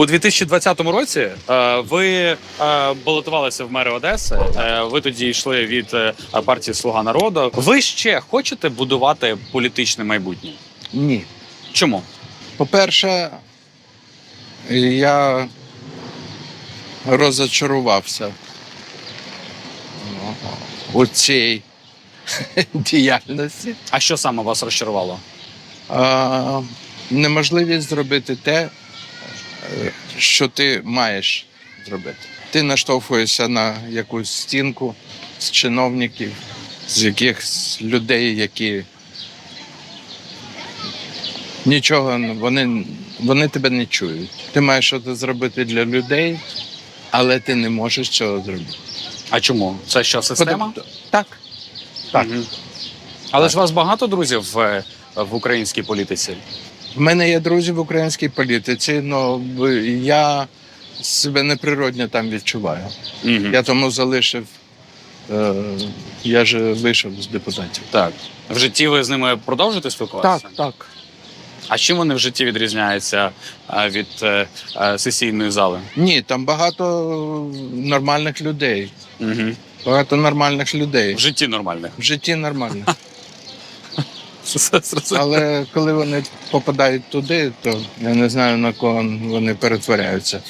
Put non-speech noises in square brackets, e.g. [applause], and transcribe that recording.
У 2020 році е, ви е, балотувалися в мери Одеси. Е, ви тоді йшли від е, партії Слуга народу. Ви ще хочете будувати політичне майбутнє? Ні. Чому? По-перше, я розочарувався у цій [laughs] діяльності. А що саме вас розчарувало? А, неможливість зробити те, що ти маєш зробити. Ти наштовхуєшся на якусь стінку з чиновників, з якихось людей, які нічого вони, вони тебе не чують. Ти маєш щось зробити для людей, але ти не можеш цього зробити. А чому? Це що система? Так. Так. Мгм. Але ж у вас багато друзів в, в українській політиці. В мене є друзі в українській політиці, але я себе неприродно там відчуваю. Мгм. Я тому залишив. Е, я ж вийшов з депутатів. Так. В житті ви з ними продовжуєте спілкуватися? так. так. А чим вони в житті відрізняються е, від е, сесійної зали? Ні, там багато нормальних людей. Угу. Багато нормальних людей. В житті нормальних. В житті нормально. [laughs] Але коли вони попадають туди, то я не знаю на кого вони перетворяються.